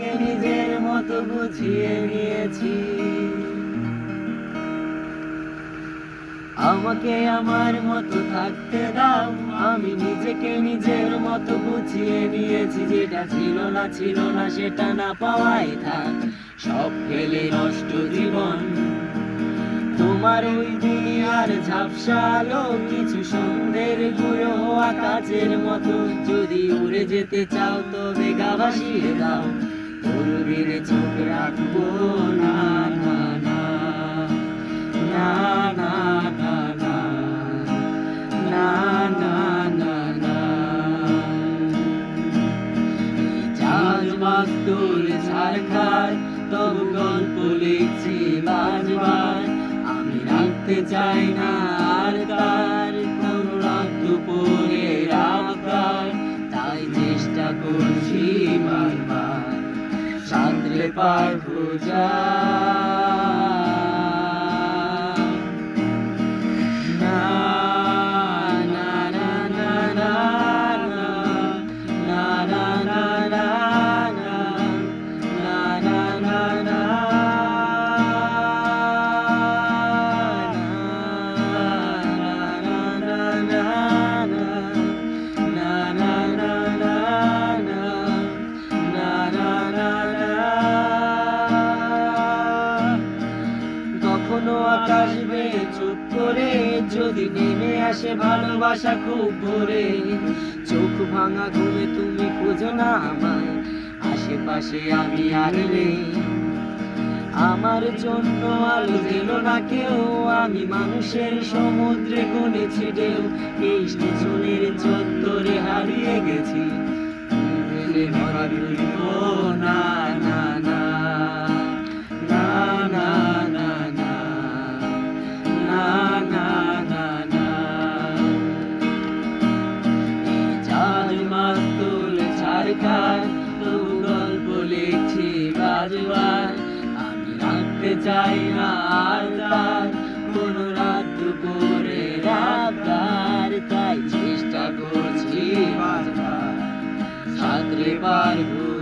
নিজের মতো বুঝিয়ে নিয়েছি। আমাকে আমার মতো থাকতে দাও, আমি নিজেকে নিজের মতো বুঝিয়ে নিয়েছি। যেটা ছিল না ছিল না, সেটা না পাওয়াই থাক, সব ফেলে নষ্ট জীবন। তোমার ওই দুনিয়ার ঝাপসা আলো, কিছু সন্ধ্যের গুঁড়ো আকাশের মতো। যদি উড়ে যেতে চাও, তবে গা দাও। দূরবীরে চোখ রাখব না না না না না না না না না মাস্তুল ছাড় খায় তবু গল্প লিখছি বাজবার আমি রাখতে চাই না আর তার অনুরাগ দুপুরে রাখার তাই চেষ্টা করছি পাখু যা। যদি নেমে আসে ভালোবাসা খুব ভোরে, চোখ ভাঙা ঘুমে তুমি খোঁজো না আমায়, আশেপাশে আমি আর নেই। আমার জন্য আলো দিল না কেউ, আমি মানুষের সমুদ্রে কোণে ছিটেও এই স্টেশনের চত্বরে হারিয়ে গেছি। রাখতে চাই আর তার। কোনো রাত দুপুরে রাতার তাই চেষ্টা করছি সাঁতরে পারব